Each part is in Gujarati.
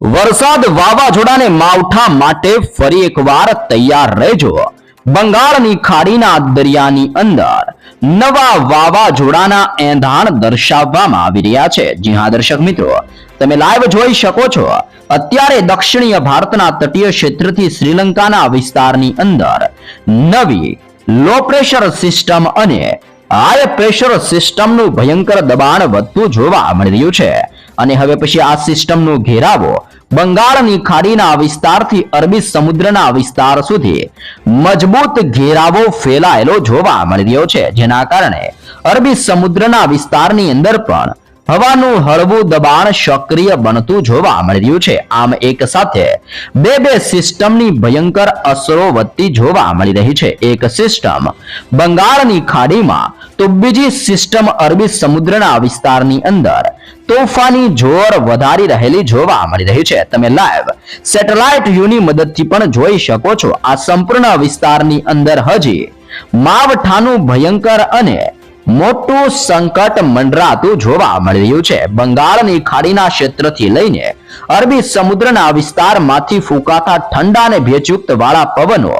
વરસાદ વાવાઝોડાને માવઠા માટે ફરી એકવાર તૈયાર રહેજો. બંગાળની ખાડીના દરિયાની અંદર નવા વાવાઝોડાના એંધાણ દર્શાવવામાં આવી રહ્યા છે. જી હા, દર્શક મિત્રો, તમે લાઈવ જોઈ શકો છો. અત્યારે દક્ષિણીય ભારતના તટીય ક્ષેત્રથી શ્રીલંકાના વિસ્તારની અંદર નવી લો પ્રેશર સિસ્ટમ અને હાઈ પ્રેશર સિસ્ટમનું ભયંકર દબાણ વધતું જોવા મળી રહ્યું છે. અને હવે પછી આ સિસ્ટમનો ઘેરાવો બંગાળની ખાડીના વિસ્તારથી અરબી સમુદ્રના વિસ્તાર સુધી મજબૂત ઘેરાવો ફેલાયેલો જોવા મળી રહ્યો છે. જેના કારણે અરબી સમુદ્રના વિસ્તારની અંદર પણ હવાનું હળવું દબાણ સક્રિય બનતું જોવા મળી રહ્યું છે. આમ એક સાથે બે બે સિસ્ટમની ભયંકર અસરો વધતી જોવા મળી રહી છે. એક સિસ્ટમ બંગાળની ખાડીમાં તો બીજી સિસ્ટમ અરબી સમુદ્રના વિસ્તારની અંદર તોફાની જોર વધારી રહેલી જોવા મળી રહી છે. તમે લાઈવ સેટેલાઇટ વ્યૂની મદદથી પણ જોઈ શકો છો. આ સંપૂર્ણ વિસ્તારની અંદર હજી માવઠાનું ભયંકર અને મોટું સંકટ મંડરાતું જોવા મળી રહ્યું છે. બંગાળની ખાડીના ક્ષેત્રથી લઈને અરબી સમુદ્રના વિસ્તારમાંથી ફૂંકાતા ઠંડા અને ભેજયુક્ત વાળા પવનો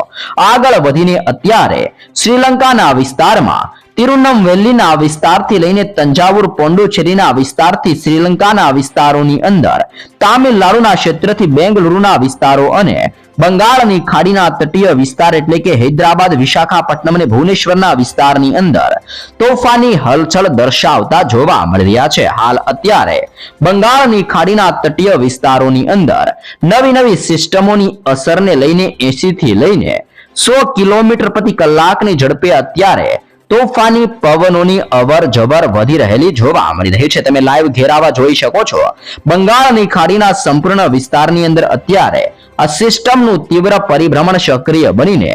આગળ વધીને અત્યારે શ્રીલંકાના વિસ્તારમાં, તિરુનમવેલીના વિસ્તારથી લઈને તંજાવુર પોંડુચેરીના વિસ્તારથી શ્રીલંકાના વિસ્તારોની અંદર, તામિલનાડુના ક્ષેત્રથી બેંગલુરુના વિસ્તારો અને બંગાળની ખાડીના તટીય વિસ્તાર એટલે કે હૈદરાબાદ, વિશાખાપટ્ટનમ અને ભુવનેશ્વરના વિસ્તારની અંદર તોફાની હલચલ દર્શાવતા જોવા મળી રહ્યા છે. હાલ અત્યારે બંગાળની ખાડીના તટીય વિસ્તારોની અંદર નવી નવી સિસ્ટમોની અસરને લઈને 80 થી લઈને સો કિલોમીટર પ્રતિ કલાકની ઝડપે અત્યારે તોફાની પવનોની અવર જબર વધી રહેલી જોવા મળી રહી છે. તમે લાઈવ ઘેરાવા જોઈ શકો છો. બંગાળની ખાડીના સંપૂર્ણ વિસ્તારની અંદર અત્યારે આ સિસ્ટમનું તીવ્ર પરિભ્રમણ સક્રિય બનીને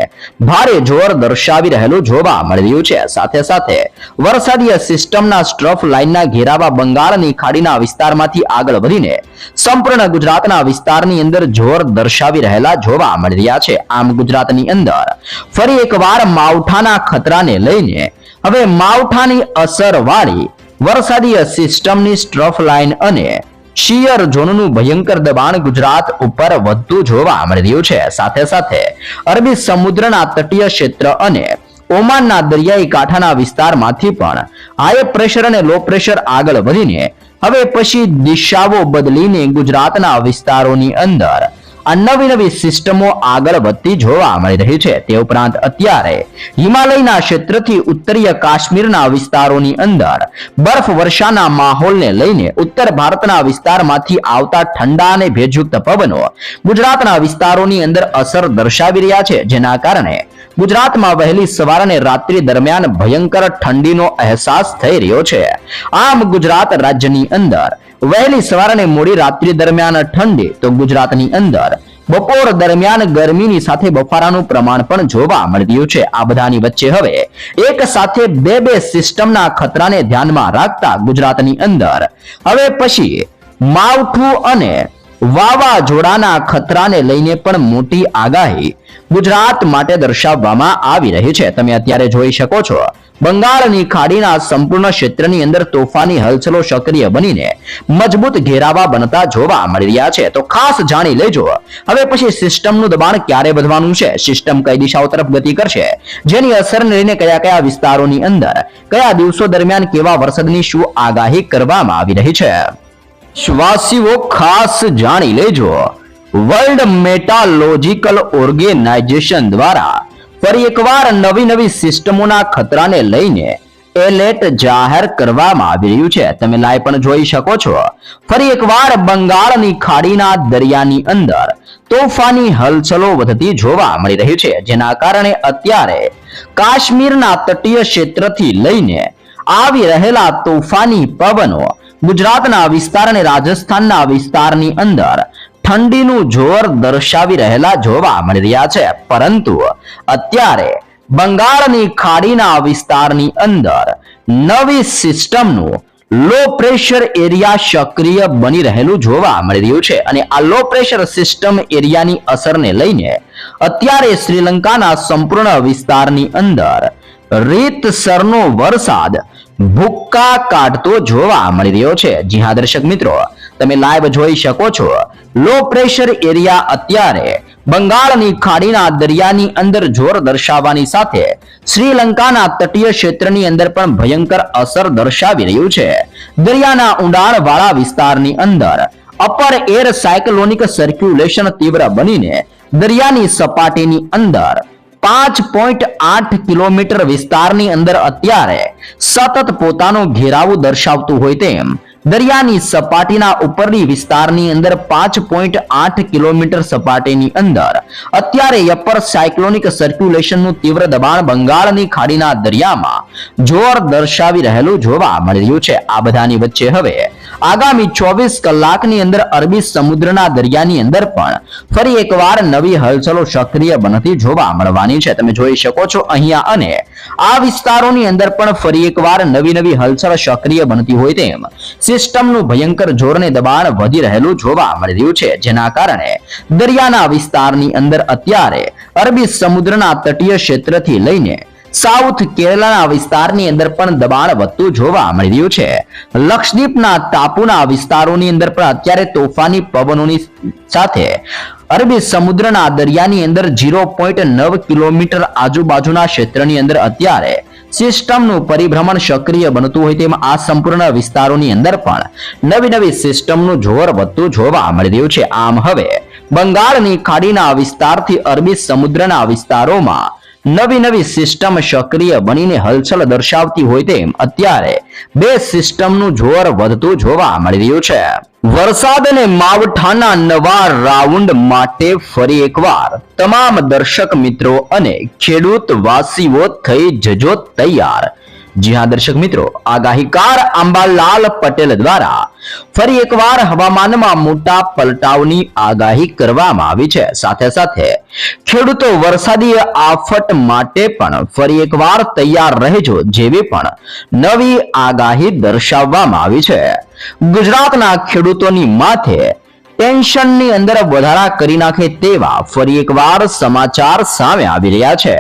ભારે જોર દર્શાવી રહેલું જોવા મળી રહ્યું છે. સાથે સાથે વરસાદીય સિસ્ટમના સ્ટ્રફ લાઇનના ઘેરાવા બંગાળની ખાડીના વિસ્તારમાંથી આગળ વધીને સંપૂર્ણ ગુજરાતના વિસ્તારની અંદર જોર દર્શાવી રહેલા જોવા મળી રહ્યા છે. આમ ગુજરાતની અંદર ફરી એકવાર માવઠાના ખતરાને લઈને હવે માવઠાની અસરવાળી વરસાદીય સિસ્ટમની સ્ટ્રફ લાઇન અને શિયર ઝોનનું ભયંકર દબાણ ગુજરાત ઉપર વધતું જોવા મળી રહ્યું છે. સાથે સાથે અરબી સમુદ્રના તટીય ક્ષેત્ર અને ઓમાનના દરિયાઈ કાંઠાના વિસ્તારમાંથી પણ હાઈ પ્રેશર અને લો પ્રેશર આગળ વધીને હવે પછી દિશાઓ બદલીને ગુજરાતના વિસ્તારોની અંદર નવી નવી સિસ્ટમો આગળ વધતી જોવા મળી રહી છે. તે ઉપરાંત અત્યારે હિમાલયના ક્ષેત્રથી ઉત્તરીય કાશ્મીરના વિસ્તારોની અંદર બરફ વર્ષાના માહોલને લઈને ઉત્તર ભારતના વિસ્તારમાંથી આવતા ઠંડા અને ભેજયુક્ત પવનો ગુજરાતના વિસ્તારોની અંદર અસર દર્શાવી રહ્યા છે. જેના કારણે ગુજરાતમાં વહેલી સવાર અને રાત્રિ દરમિયાન ભયંકર ઠંડીનો અહેસાસ થઈ રહ્યો છે. આમ ગુજરાત રાજ્યની અંદર વહેલી સવાર અને મોડી રાત્રિ દરમિયાન ઠંડી તો ગુજરાતની અંદર. બપોર દરમિયાન ગરમીની સાથે બફારાનું પ્રમાણ પણ જોવા મળ્યું છે. આ બધાની વચ્ચે હવે એક સાથે બે બે સિસ્ટમના ખતરાને ધ્યાનમાં રાખતા ગુજરાતની અંદર. હવે પછી માવઠું અને વાવાઝોડાના ખતરાને લઈને પણ મોટી આગાહી ગુજરાત માટે દર્શાવવામાં આવી રહી છે. તમે અત્યારે જોઈ શકો છો બંગાળની ખાડીના સંપૂર્ણ ક્ષેત્રની અંદર તોફાની હલચલો સક્રિય બનીને મજબૂત ઘેરાવા બનતા જોવા મળી રહ્યા છે. તો ખાસ જાણી લેજો. હવે પછી સિસ્ટમનું દબાણ ક્યારે વધવાનું છે? સિસ્ટમ કઈ દિશાઓ તરફ ગતિ કરશે? જેની અસરને લઈને કયા કયા વિસ્તારોની અંદર, કયા દિવસો દરમિયાન કેવા વરસાદની શું આગાહી કરવામાં આવી રહી છે? શ્વાસીઓ ખાસ જાણી લેજો. વર્લ્ડ મેટાલોજિકલ ઓર્ગેનાઇઝેશન દ્વારા ફરી એકવાર નવી નવી સિસ્ટમોના ખતરાને લઈને એલર્ટ જાહેર કરવામાં આવી રહ્યું છે. તમે લાઈવ પણ જોઈ શકો છો. ફરી એકવાર બંગાળની ખાડીના દરિયાની અંદર તોફાની હલચલો વધતી જોવા મળી રહી છે. જેના કારણે અત્યારે કાશ્મીરના તટીય ક્ષેત્રથી લઈને આવી રહેલા તોફાની પવનો ગુજરાતના વિસ્તાર અને રાજસ્થાનના વિસ્તારની અંદર ઠંડીનું જોર દર્શાવી રહેલા જોવા મળી રહ્યા છે. પરંતુ અત્યારે બંગાળની ખાડીના વિસ્તારની અંદર નવી સિસ્ટમનું લો પ્રેશર એરિયા સક્રિય બની રહેલું જોવા મળી રહ્યું છે. અને આ લો પ્રેશર સિસ્ટમ એરિયાની અસરને લઈને અત્યારે શ્રીલંકાના સંપૂર્ણ વિસ્તારની અંદર રીતસરનો વરસાદ ભૂક્કા કાઢતો જોવા મળી રહ્યો છે. જી હા, દર્શક મિત્રો તમે લાઈવ જોઈ શકો છો. લો પ્રેશર એરિયા અત્યારે બંગાળની ખાડીના દરિયાની અંદર જોર દર્શાવવાની સાથે શ્રીલંકાના તટીય ક્ષેત્રની અંદર પણ ભયંકર અસર દર્શાવી રહ્યું છે. દરિયાના ઊંડાણ વાળા વિસ્તારની અંદર અપર એર સાયક્લોનિક સર્ક્યુલેશન તીવ્ર બનીને દરિયાની સપાટીની અંદર પાંચ પોઈન્ટ આઠ કિલોમીટર વિસ્તારની અંદર અત્યારે સતત પોતાનો ઘેરાવો દર્શાવતું હોય તેમ દરિયાની સપાટીના ઉપરની વિસ્તારની અંદર પાંચ પોઈન્ટ આઠ કિલોમીટર સપાટીની અંદર. અત્યારે અપર સાયક્લોનિક સર્ક્યુલેશનનું તીવ્ર દબાણ બંગાળની ખાડીના દરિયામાં જોર દર્શાવી રહેલું જોવા મળી રહ્યું છે. આ બધાની વચ્ચે હવે આગામી ચોવીસ કલાકની અંદર અરબી સમુદ્રના દરિયાની અંદર પણ ફરી એકવાર નવી હલચલો સક્રિય બનતી જોવા મળવાની છે. તમે જોઈ શકો છો અહીંયા અને આ વિસ્તારોની અંદર પણ ફરી એકવાર નવી નવી હલચલ સક્રિય બનતી હોય તેમ સિસ્ટમનું ભયંકર જોરને દબાણ વધી રહેલું જોવા મળી રહ્યું છે. જેના કારણે દરિયાના વિસ્તારની અંદર અત્યારે અરબી સમુદ્રના તટીય ક્ષેત્રથી લઈને સાઉથ કેરળના વિસ્તારની અંદર પણ દબાણ વધતું જોવા મળી રહ્યું છે. લક્ષદ્વીપના ટાપુના વિસ્તારોની અંદર પણ અત્યારે તોફાની પવનોની સાથે અરબી સમુદ્રના દરિયાની અંદર ઝીરો પોઈન્ટ નવ કિલોમીટર આજુબાજુના ક્ષેત્રની અંદર અત્યારે સિસ્ટમનું પરિભ્રમણ સક્રિય બનતું હોય તેમ આ સંપૂર્ણ વિસ્તારોની અંદર પણ નવી નવી સિસ્ટમનું જોર વધતું જોવા મળી રહ્યું છે. આમ હવે બંગાળની ખાડીના વિસ્તારથી અરબી સમુદ્રના વિસ્તારોમાં નવી નવી સિસ્ટમ સક્રિય બનીને હલચલ દર્શાવતી હોય તેમ અત્યારે બે સિસ્ટમનું જોર વધતું જોવા મળી રહ્યું છે. વરસાદ અને માવઠાના નવા રાઉન્ડ માટે ફરી એકવાર તમામ દર્શક મિત્રો અને ખેડૂત વાસીઓ થઈ જજો તૈયાર. જી હા, દર્શક મિત્રો આગાહીકાર આંબાલાલ પટેલ દ્વારા ફરી એકવાર હવામાનમાં મોટા પલટાવની આગાહી કરવામાં આવી છે. સાથે સાથે ખેડૂતો વરસાદી આફત માટે પણ ફરી એકવાર તૈયાર રહેજો જેવી પણ નવી આગાહી દર્શાવવામાં આવી છે. ગુજરાતના ખેડૂતોની માથે ટેન્શનની અંદર વધારા કરી નાખે તેવા ફરી એકવાર સમાચાર સામે આવી રહ્યા છે.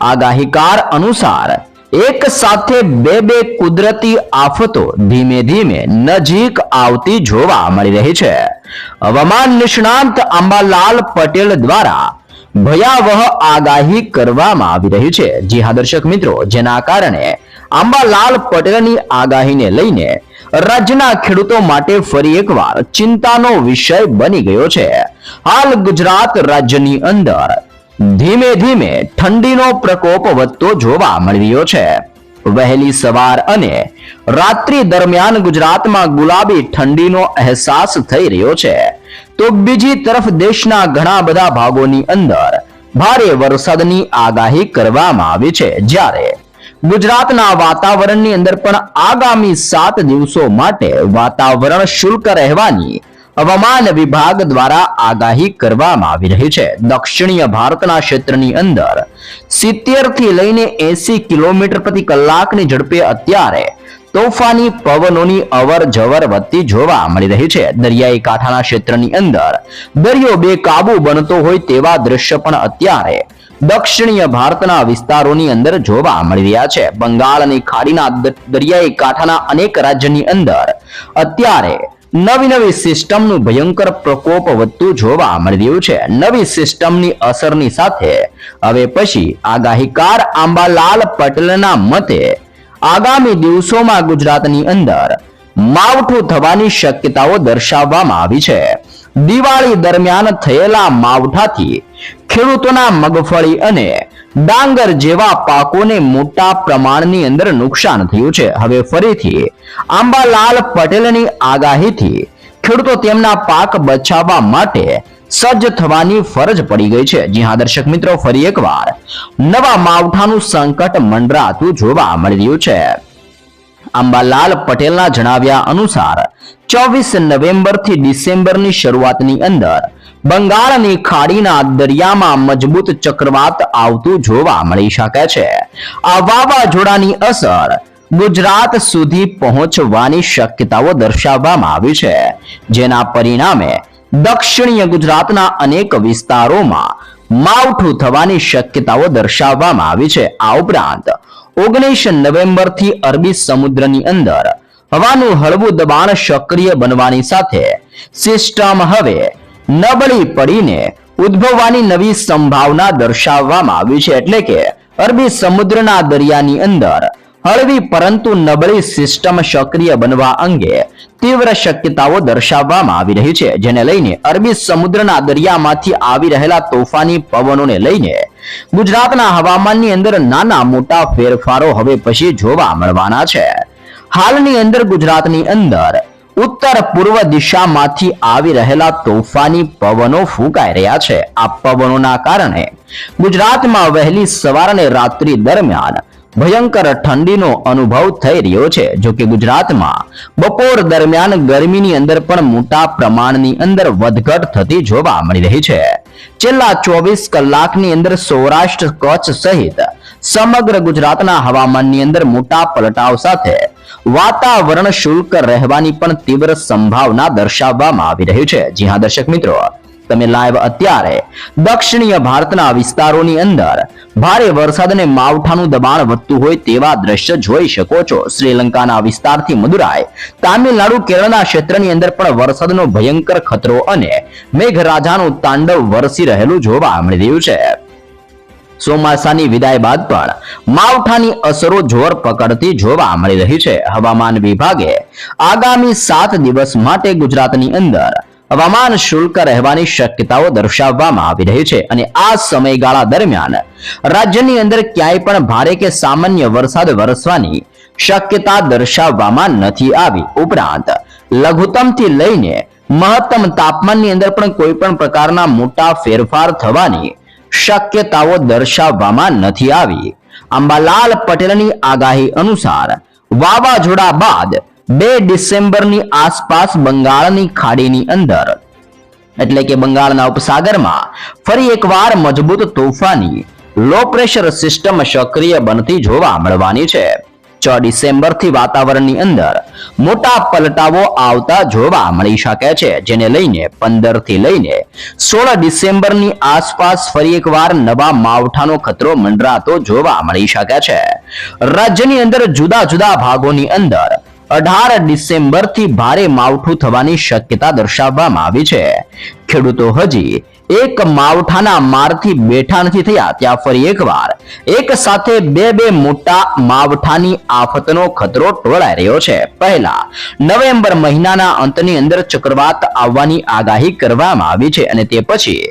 આગાહીકાર અનુસાર એક સાથે બે બે કુદરતી આફતો ધીમે ધીમે નજીક આવતી જોવા મળી રહી છે. હવામાન નિષ્ણાંત અંબાલાલ પટેલ દ્વારા ભયાવહ આગાહી કરવામાં આવી રહી છે. જી હા, દર્શક મિત્રો, જેના કારણે અંબાલાલ પટેલની આગાહીને લઈને રાજ્યના ખેડૂતો માટે ફરી એકવાર ચિંતાનો વિષય બની ગયો છે. હાલ ગુજરાત રાજ્યની અંદર ધીમે ધીમે ઠંડીનો પ્રકોપ વધતો જોવા મળ્યો છે. વહેલી સવાર અને રાત્રિ દરમિયાન ગુજરાતમાં ગુલાબી ઠંડીનો અહેસાસ થઈ રહ્યો છે. તો બીજી તરફ દેશના ઘણા બધા ભાગોની અંદર ભારે વરસાદની આગાહી કરવામાં આવી છે. જ્યારે ગુજરાતના વાતાવરણની અંદર પણ આગામી સાત દિવસો માટે વાતાવરણ શુલ્ક રહેવાની હવામાન વિભાગ દ્વારા આગાહી કરવામાં આવી રહી છે. દક્ષિણીય ભારતના ક્ષેત્રની અંદર સિત્તેરથી લઈને એસી કિલોમીટર પ્રતિ કલાકની ઝડપે અત્યારે તોફાની પવનોની અવર જવર વધતી જોવા મળી રહી છે. દરિયાઈ કાંઠાના ક્ષેત્રની અંદર દરિયો બે કાબુ બનતો હોય તેવા દ્રશ્ય પણ અત્યારે દક્ષિણીય ભારતના વિસ્તારોની અંદર જોવા મળી રહ્યા છે. બંગાળની ખાડીના દરિયાઈ કાંઠાના અનેક રાજ્યની અંદર અત્યારે નવી નવી સિસ્ટમનું ભયંકર પ્રકોપ વધતું જોવા મળી રહ્યું છે. નવી સિસ્ટમની અસરની સાથે હવે પછી આગાહીકાર આંબાલાલ પટેલના મતે આગામી દિવસોમાં ગુજરાતની અંદર માવઠું થવાની શક્યતાઓ દર્શાવવામાં આવી છે. દિવાળી દરમિયાન થયેલા માવઠાથી ખેડૂતોના મગફળી અને ડાંગર જેવા પાકોને મોટા પ્રમાણની અંદર નુકસાન થયું છે. હવે ફરીથી આંબાલાલ પટેલની આગાહીથી ખેડૂતો તેમના પાક બચાવવા માટે સજ્જ થવાની ફરજ પડી ગઈ છે. જી દર્શક મિત્રો, ફરી એકવાર નવા માવઠાનું સંકટ મંડરાતું જોવા મળી રહ્યું છે. અંબાલાલ પટેલના જણાવ્યા અનુસાર ચોવીસ નવેમ્બરથી ડિસેમ્બરની શરૂઆતની અંદર બંગાળની ખાડીના દરિયામાં મજબૂત ચક્રવાત આવતું જોવા મળી શકે છે. આ વાવાઝોડાની અસર ગુજરાત સુધી પહોંચવાની શક્યતાઓ દર્શાવવામાં આવી છે. જેના પરિણામે દક્ષિણીય ગુજરાતના અનેક વિસ્તારોમાં માવઠું થવાની શક્યતાઓ દર્શાવવામાં આવી છે. આ ઉપરાંત ઓગણીસ નવેમ્બરથી અરબી સમુદ્રની અંદર હવાનું હળવું દબાણ સક્રિય બનવાની સાથે સિસ્ટમ હવે નબળી પડીને ઉદ્ભવવાની નવી સંભાવના દર્શાવવામાં આવી છે. એટલે કે અરબી સમુદ્રના દરિયાની અંદર હળવી પરંતુ નબળી સિસ્ટમ સક્રિય બનવા અંગે તીવ્ર શક્યતાઓ દર્શાવવામાં આવી રહી છે. જેને લઈને અરબી સમુદ્રના દરિયામાંથી આવી રહેલા તોફાની પવનોને લઈને ગુજરાતના હવામાનની અંદર નાના મોટા ફેરફારો હવે પછી જોવા મળવાના છે. હાલની અંદર ગુજરાતની અંદર ઉત્તર પૂર્વ દિશામાંથી આવી રહેલા તોફાની પવનો ફૂંકાઈ રહ્યા છે. આ પવનોના કારણે ગુજરાતમાં વહેલી સવાર અને રાત્રિ દરમિયાન ભયંકર ઠંડીનો અનુભવ થઈ રહ્યો છે. જો કે ગુજરાતમાં બપોર દરમિયાન ગરમીની અંદર પણ મોટા પ્રમાણની અંદર વધઘટ થતી જોવા મળી રહી છે. છેલ્લા ચોવીસ કલાકની અંદર સૌરાષ્ટ્ર કચ્છ સહિત સમગ્ર ગુજરાતના હવામાનની અંદર મોટા પલટાવ સાથે વાતાવરણ શુલ્ક રહેવાની પણ તીવ્ર સંભાવના દર્શાવવામાં આવી રહી છે. જી હા, દર્શક મિત્રો, તમે લાઈવ અત્યારે દક્ષિણીય ભારતના વિસ્તારોની અંદર ભારે વરસાદ અને માવઠાનું દબાણ વધતું હોય તેવા દ્રશ્ય જોઈ શકો છો. શ્રીલંકાના વિસ્તારથી મદુરાઈ, તામિલનાડુ, કેરળના ક્ષેત્રની અંદર પણ વરસાદનો ભયંકર ખતરો અને મેઘરાજાનું તાંડવ વરસી રહેલું જોવા મળી રહ્યું છે. ચોમાસાની વિદાય બાદ પણ માવઠાની અસરો જોર પકડતી જોવા મળી રહી છે. હવામાન વિભાગે આગામી સાત દિવસ માટે ગુજરાતની અંદર હવામાન શુલ્ક રહેવાની શક્યતાઓ દર્શાવવામાં આવી રહી છે અને આ સમયગાળા દરમિયાન રાજ્યની અંદર ક્યાંય પણ ભારે કે સામાન્ય વરસાદ વરસવાની શક્યતા દર્શાવવામાં નથી આવી. ઉપરાંત લઘુત્તમથી લઈને મહત્તમ તાપમાનની અંદર પણ કોઈ પણ પ્રકારના મોટા ફેરફાર થવાની શક્યતાઓ દર્શાવવામાં નથી આવી. અંબાલાલ પટેલની આગાહી અનુસાર, વાવાઝોડા બાદ બે ડિસેમ્બરની આસપાસ બંગાળની ખાડીની અંદર, એટલે કે બંગાળના ઉપસાગરમાં, ફરી એકવાર મજબૂત તોફાની લો પ્રેશર સિસ્ટમ સક્રિય બનતી જોવા મળવાની છે. છ ડિસેમ્બરથી વાતાવરણની અંદર મોટા પલટાવો આવતા જોવા મળી શકે છે, જેને લઈને પંદરથી લઈને સોળ ડિસેમ્બરની આસપાસ ફરી એકવાર નવા માવઠાનો ખતરો મંડરાતો જોવા મળી શકે છે. રાજ્યની અંદર જુદા જુદા ભાગોની અંદર અઢાર ડિસેમ્બરથી ભારે માવઠું થવાની શક્યતા દર્શાવવામાં આવી છે. ખેડૂતો હજી એક માવઠાના મારથી બેઠા નથી થયા. ત્યાં ફરી એકવાર એક સાથે બે બે મોટા માવઠાની આફતનો ખતરો ટોળાઈ રહ્યો છે. પહેલા નવેમ્બર મહિનાના અંતની અંદર ચક્રવાત આવવાની આગાહી કરવામાં આવી છે અને તે પછી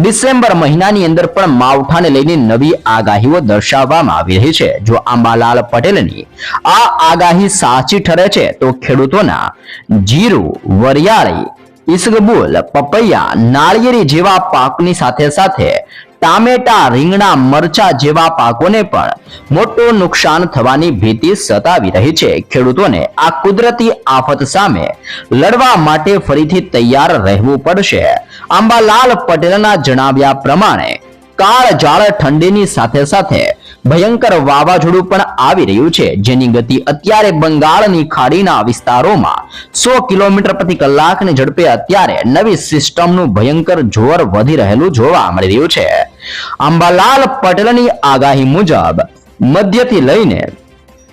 ડિસેમ્બર મહિનાની અંદર પણ માવઠાને લઈને નવી આગાહીઓ દર્શાવવામાં આવી રહી છે. જો આંબાલાલ પટેલની આ આગાહી સાચી ઠરે છે, તો ખેડૂતોના જીરું, વરિયાળી ઈસબગુલ પપૈયા, નાળિયેરી જેવા પાકની સાથે સાથે ટામેટા, રીંગણા, મરચા જેવા પાકોને પણ મોટું નુકસાન થવાની ભીતિ સતાવી રહી છે. ખેડૂતોને આ કુદરતી આફત સામે લડવા માટે ફરીથી તૈયાર રહેવું પડશે. આંબાલાલ પટેલના જણાવ્યા પ્રમાણે, કાળજાળ ઠંડીની સાથે સાથે ભયંકર વાવાઝોડું પણ આવી રહ્યું છે. જેની ગતિ અત્યારે બંગાળની ખાડીના વિસ્તારોમાં સો કિલોમીટર પ્રતિ કલાકની ઝડપે અત્યારે નવી સિસ્ટમનું ભયંકર જોર વધી રહેલું જોવા મળી રહ્યું છે. અંબાલાલ પટેલની આગાહી મુજબ મધ્યથી લઈને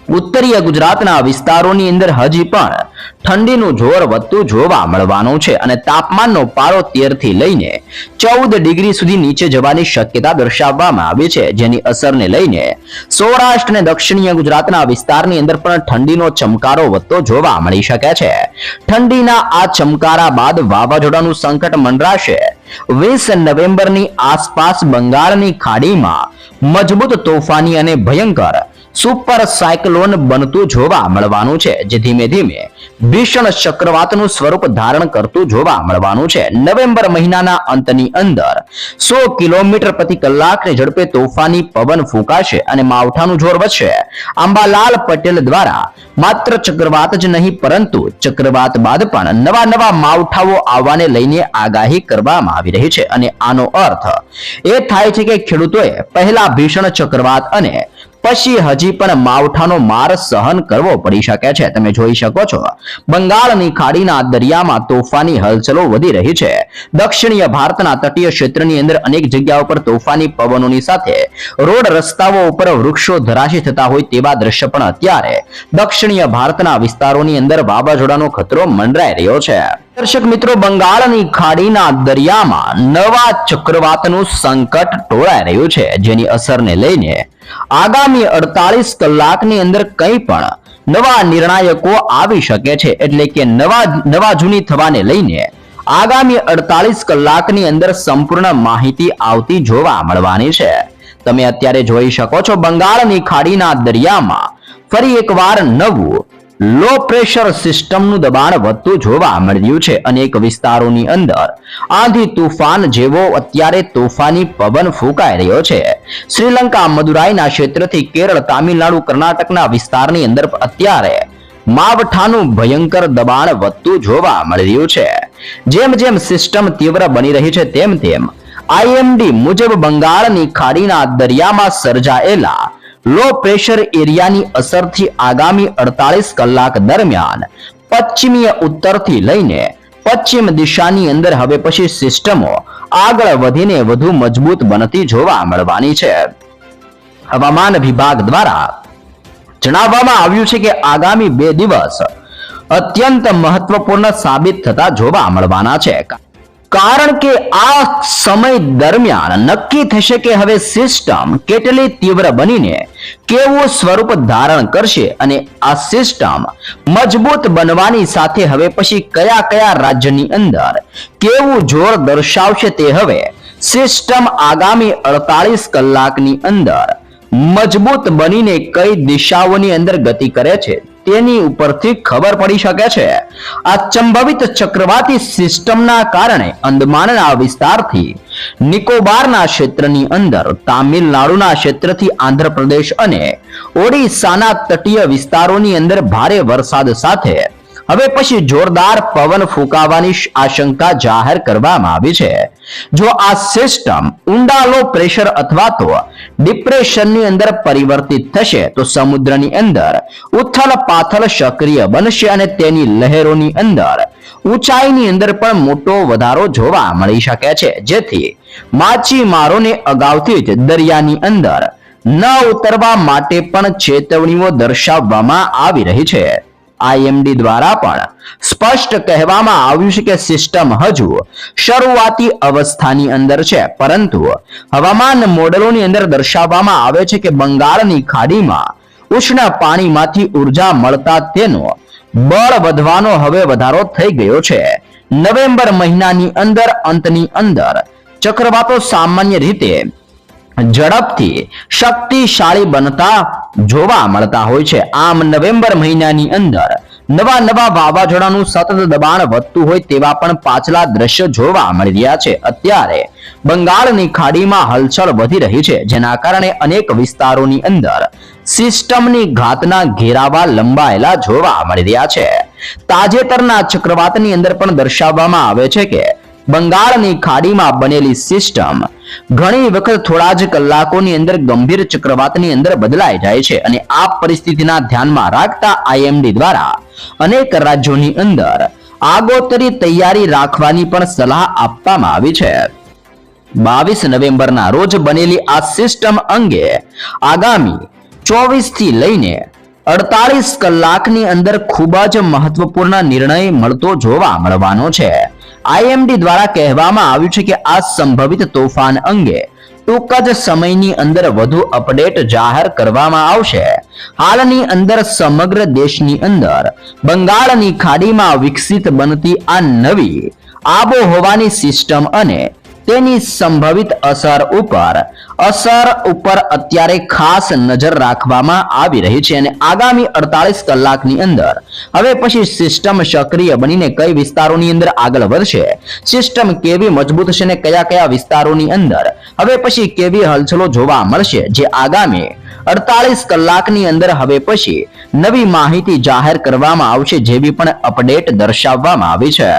ઉત્તરીય ગુજરાતના વિસ્તારોની અંદર હજી પણ ઠંડીનું જોર વધતું જોવા મળવાનું છે અને તાપમાનનો પારો તેરથી લઈને ચૌદ ડિગ્રી સુધી નીચે જવાની શક્યતા દર્શાવવામાં આવી છે, જેની અસરને લઈને સૌરાષ્ટ્ર અને દક્ષિણીય ગુજરાતના વિસ્તારની અંદર પણ ઠંડીનો ચમકારો વધતો જોવા મળી શકે છે. ઠંડીના આ ચમકારા બાદ વાવાઝોડાનું સંકટ મંડરાશે. વીસ નવેમ્બરની આસપાસ બંગાળની ખાડીમાં મજબૂત તોફાની અને ભયંકર સુપર સાયક્લોન બનતું જોવા મળવાનું છે. જે ધીમે ધીમે ભીષણ ચક્રવાતનું સ્વરૂપ ધારણ કરતું જોવા મળવાનું છે. નવેમ્બર મહિનાના અંતની અંદર સો કિલોમીટર પ્રતિ કલાકની ઝડપે તોફાની પવન ફૂંકાશે અને માવઠાનું જોર વધશે. આંબાલાલ પટેલ દ્વારા માત્ર ચક્રવાત જ નહીં, પરંતુ ચક્રવાત બાદ પણ નવા નવા માવઠાઓ આવવાને લઈને આગાહી કરવામાં આવી રહી છે. અને આનો અર્થ એ થાય છે કે ખેડૂતોએ પહેલા ભીષણ ચક્રવાત અને પછી હજી પણ માવઠાનો માર સહન કરવો પડી શકે છે. તમે જોઈ શકો છો. બંગાળની ખાડીના દરિયામાં તોફાની હલચલો વધી રહી છે. દક્ષિણીય ભારતના તટીય ક્ષેત્રની અંદર અનેક જગ્યાઓ પર તોફાની પવનોની સાથે રોડ રસ્તાઓ ઉપર વૃક્ષો ધરાશી થતા હોય તેવા દ્રશ્ય પણ અત્યારે દક્ષિણીય ભારતના વિસ્તારોની અંદર વાવાઝોડાનો ખતરો મંડરાઈ રહ્યો છે. દર્શક મિત્રો, બંગાળની ખાડીના દરિયામાં નવા ચક્રવાતનું સંકટ ટોળાઈ રહ્યું છે, જેની અસરને લઈને આગામી અડતાલીસ કલાકની અંદર કંઈ પણ નવા નિર્ણાયકો આવી શકે છે, એટલે કે નવા નવા જૂની થવાને લઈને આગામી અડતાલીસ કલાકની અંદર સંપૂર્ણ માહિતી આવતી જોવા મળવાની છે. તમે અત્યારે જોઈ શકો છો, બંગાળની ખાડીના દરિયામાં ફરી એકવાર નવું લો પ્રેશર સિસ્ટમનું દબાણ વધતું જોવા મળ્યું છે અનેક વિસ્તારોની અંદર આંધી તુફાન જેવો અત્યારે તોફાની પવન ફૂંકાઈ રહ્યો છે. શ્રીલંકા મદુરાઈના ક્ષેત્રથી કેરળ, તામિલનાડુ, કર્ણાટકના વિસ્તારની અંદર અત્યારે માવઠાનું ભયંકર દબાણ વધતું જોવા મળી રહ્યું છે. જેમ જેમ સિસ્ટમ તીવ્ર બની રહી છે તેમ તેમ આઈએમડી મુજબ બંગાળની ખાડીના દરિયામાં સર્જાયેલા લો પ્રેશર એરિયાની અસરથી આગામી અડતાલીસ કલાક દરમિયાન પશ્ચિમીય ઉત્તરથી લઈને પશ્ચિમ દિશાની અંદર હવે પછી સિસ્ટમો આગળ વધીને વધુ મજબૂત બનતી જોવા મળવાની છે. હવામાન વિભાગ દ્વારા જણાવવામાં આવ્યું છે કે આગામી બે દિવસ અત્યંત મહત્વપૂર્ણ સાબિત થતા જોવા મળવાના છે. કારણ કે આ સમય દરમિયાન નક્કી થશે કે હવે સિસ્ટમ કેટલી તીવ્ર બનીને કેવું સ્વરૂપ ધારણ કરશે અને આ સિસ્ટમ મજબૂત બનવાની સાથે હવે પછી કયા કયા રાજ્યની અંદર કેવું જોર દર્શાવશે તે હવે સિસ્ટમ આગામી અડતાલીસ કલાકની અંદર મજબૂત બનીને કઈ દિશાઓની અંદર ગતિ કરે છે. તેની ઉપરથી ખબર પડી શકે છે. આ સંભવિત ચક્રવાતી સિસ્ટમના કારણે અંદમાનના વિસ્તારથી નિકોબારના ક્ષેત્રની અંદર, તામિલનાડુના ક્ષેત્રથી આંધ્રપ્રદેશ અને ઓડિશાના તટીય વિસ્તારોની અંદર ભારે વરસાદ સાથે હવે પછી જોરદાર પવન ફૂંકાવાની આશંકા જાહેર કરવામાં આવી છે. જો આ સિસ્ટમ ઊંડા પ્રેશર અથવા તો ડિપ્રેશનની અંદર પરિવર્તિત થશે, તો સમુદ્રની અંદર ઉથલ પાથલ સક્રિય બનશે અને તેની લહેરોની અંદર ઊંચાઈની અંદર પણ મોટો વધારો જોવા મળી શકે છે. જેથી માછીમારોને અગાઉથી જ દરિયાની અંદર ન ઉતરવા માટે પણ ચેતવણીઓ દર્શાવવામાં આવી રહી છે. આઈએમડી દ્વારા પણ સ્પષ્ટ કહેવામાં આવ્યું છે કે સિસ્ટમ હજુ શરૂઆતી અવસ્થાની અંદર છે. પરંતુ હવામાન મોડલોની અંદર દર્શાવવામાં આવે છે કે બંગાળની ખાડીમાં ઉષ્ણ પાણીમાંથી ઊર્જા મળતા તેનો બળ વધવાનો હવે વધારો થઈ ગયો છે. નવેમ્બર મહિનાની અંદર, અંતની અંદર ચક્રવાતો સામાન્ય રીતે ઝડપથી શક્તિશાળી બનતા જોવા મળતા હોય છે. આમ નવેમ્બર મહિનાની અંદર નવા નવા વાવાઝોડાનું સતત દબાણ વધતું હોય તેવા પણ પાછલા દ્રશ્ય જોવા મળી રહ્યા છે. અત્યારે બંગાળની ખાડીમાં હલચલ વધી રહી છે, જેના કારણે અનેક વિસ્તારોની અંદર સિસ્ટમની ઘાતના ઘેરાવા લંબાયેલા જોવા મળી રહ્યા છે. તાજેતરના ચક્રવાતની અંદર પણ દર્શાવવામાં આવે છે કે બંગાળની ખાડીમાં બનેલી સિસ્ટમ ઘણી વખત થોડા જ કલાકોની અંદર ગંભીર ચક્રવાતની અંદર બદલાઈ જાય છે અને આ પરિસ્થિતિના ધ્યાનમાં રાખતા આઈએમડી દ્વારા અનેક રાજ્યોની અંદર આગોતરી તૈયારી રાખવાની પણ સલાહ આપવામાં આવી છે. બાવીસ નવેમ્બરના રોજ બનેલી આ સિસ્ટમ અંગે આગામી ચોવીસથી લઈને અડતાલીસ કલાકની અંદર ખૂબ જ મહત્વપૂર્ણ નિર્ણય મળતો જોવા મળવાનો છે. આઈએમડી દ્વારા કહેવામાં આવ્યું છે કે આ સંભવિત તોફાન અંગે ટૂંક જ સમયની અંદર વધુ અપડેટ જાહેર કરવામાં આવશે. હાલની અંદર સમગ્ર દેશની અંદર બંગાળની ખાડીમાં વિકસિત બનતી આ નવી આબોહવાની સિસ્ટમ અને તેની સંભવિત અસર ઉપર અસર ઉપર અત્યારે ખાસ નજર રાખવામાં આવી રહી છે અને આગામી અડતાલીસ કલાકની અંદર, હવે પછી સિસ્ટમ સક્રિય બનીને કઈ વિસ્તારોની અંદર આગળ વધશે, સિસ્ટમ કેવી મજબૂત છે અને કયા કયા વિસ્તારોની અંદર, હવે પછી કેવી હલચલો જોવા મળશે, જે આગામી અડતાલીસ કલાકની અંદર હવે પછી નવી માહિતી જાહેર કરવામાં આવશે જેવી પણ અપડેટ દર્શાવવામાં આવી છે.